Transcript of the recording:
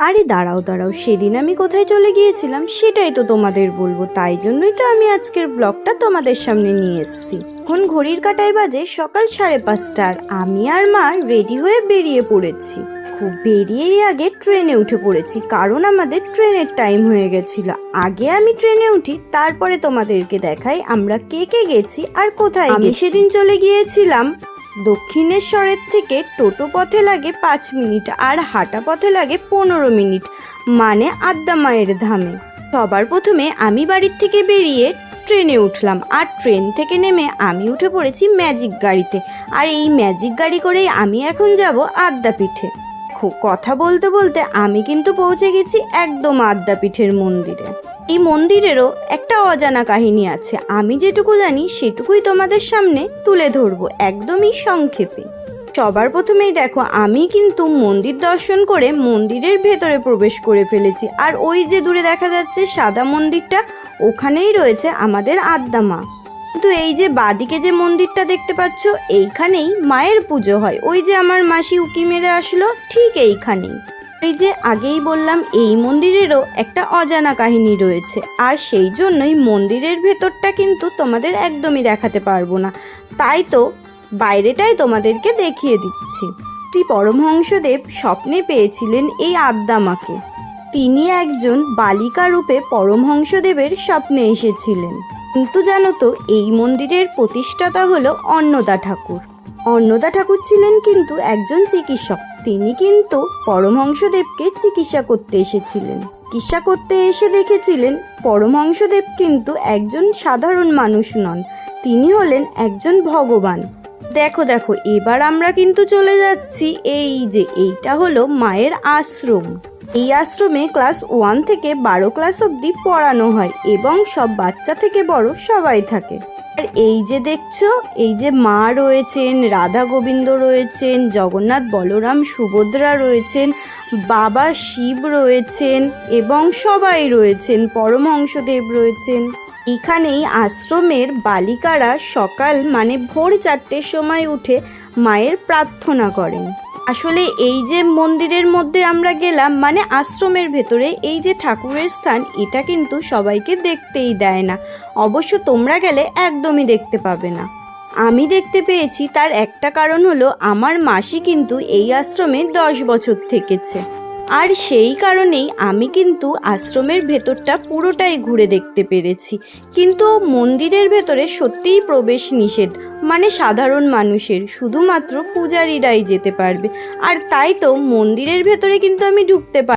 আরে দাঁড়াও দাঁড়াও সেদিন আমি কোথায় চলে গিয়েছিলাম সেটাই তো তোমাদের বলব তাই জন্যই তো আমি আজকের ব্লগটা তোমাদের সামনে নিয়ে এসেছি। এখন ঘড়ির কাটায় বাজে সকাল সাড়ে পাঁচটার আমি আর মা রেডি হয়ে বেরিয়ে পড়েছি। খুব বেরিয়েই আগে ট্রেনে উঠে পড়েছি কারণ আমাদের ট্রেনের টাইম হয়ে গেছিল। আগে আমি ট্রেনে উঠি তারপরে তোমাদেরকে দেখাই আমরা কে কে গেছি আর কোথায় আমি সেদিন চলে গিয়েছিলাম দক্ষিণেশ্বরের থেকে টোটো পথে লাগে পাঁচ মিনিট আর হাঁটা পথে লাগে পনেরো মিনিট মানে আদ্যা মায়ের ধামে। সবার প্রথমে আমি বাড়ির থেকে বেরিয়ে ট্রেনে উঠলাম আর ট্রেন থেকে নেমে আমি উঠে পড়েছি ম্যাজিক গাড়িতে। আর এই ম্যাজিক গাড়ি করেই আমি এখন যাব আদ্যাপীঠে কথা বলতে বলতে আমি কিন্তু পৌঁছে গেছি একদম আদ্যাপীঠের মন্দিরে। এই মন্দিরেরও একটা অজানা কাহিনী আছে। আমি যেটুকু জানি, সেটুকুই তোমাদের সামনে তুলে ধরবো, একদমই সংক্ষেপে। সবার প্রথমেই দেখো, আমি কিন্তু মন্দির দর্শন করে মন্দিরের ভেতরে প্রবেশ করে ফেলেছি। আর ওই যে দূরে দেখা যাচ্ছে সাদা মন্দিরটা, ওখানেই রয়েছে আমাদের আদ্যা মা। কিন্তু এই যে বাদিকে যে মন্দিরটা দেখতে পাচ্ছ, এইখানেই মায়ের পুজো হয়। ওই যে আমার মাসি উকি মেরে আসলো, ঠিক এইখানেই। এই যে আগেই বললাম, এই মন্দিরেরও একটা অজানা কাহিনী রয়েছে। আর সেই জন্যই মন্দিরের ভেতরটা কিন্তু তোমাদের একদমই দেখাতে পারব না। তাই তো বাইরেটাই তোমাদেরকে দেখিয়ে দিচ্ছি। শ্রী পরমহংসদেব স্বপ্নে পেয়েছিলেন এই আদ্দামাকে তিনি একজন বালিকা রূপে পরমহংসদেবের স্বপ্নে এসেছিলেন। কিন্তু জানো তো, এই মন্দিরের প্রতিষ্ঠাতা হলো অন্নদা ঠাকুর। অন্নদা ঠাকুর ছিলেন কিন্তু একজন চিকিৎসক। তিনি কিন্তু পরমহংসদেবকে চিকিৎসা করতে এসেছিলেন। চিকিৎসা করতে এসে দেখেছিলেন পরমহংসদেব কিন্তু একজন সাধারণ মানুষ নন। তিনি হলেন একজন ভগবান। দেখো দেখো, এবার আমরা কিন্তু চলে যাচ্ছি এই যে এইটা হলো মায়ের আশ্রম। এই আশ্রমে ক্লাস ওয়ান থেকে বারো ক্লাস অবধি পড়ানো হয় এবং সব বাচ্চা থেকে বড় সবাই থাকে। আর এই যে দেখছ, এই যে মা রয়েছেন, রাধা গোবিন্দ রয়েছেন, জগন্নাথ বলরাম, সুভদ্রা রয়েছেন, বাবা শিব রয়েছেন এবং সবাই রয়েছেন, পরমহংসদেব রয়েছেন। এখানেই আশ্রমের বালিকারা সকাল মানে ভোর চারটের সময় উঠে মায়ের প্রার্থনা করেন। আসলে এই যে মন্দিরের মধ্যে আমরা গেলাম মানে আশ্রমের ভেতরে, এই যে ঠাকুরের স্থান, এটা কিন্তু সবাইকে দেখতেই দেয় না। অবশ্য তোমরা গেলে একদমই দেখতে পাবে না। আমি দেখতে পেয়েছি, তার একটা কারণ হলো, আমার মাসি কিন্তু এই আশ্রমে দশ বছর থেকেছে। আর সেই কারণেই আমি কিন্তু আশ্রমের ভেতরটা পুরোটাই ঘুরে দেখতে পেরেছি। কিন্তু মন্দিরের ভেতরে সত্যিই প্রবেশ নিষেধ মানে সাধারণ মানুষের, শুধুমাত্র পূজারীরাই যেতে পারবে। আর তাই তো মন্দিরের ভেতরে কিন্তু আমি ঢুকতে পারি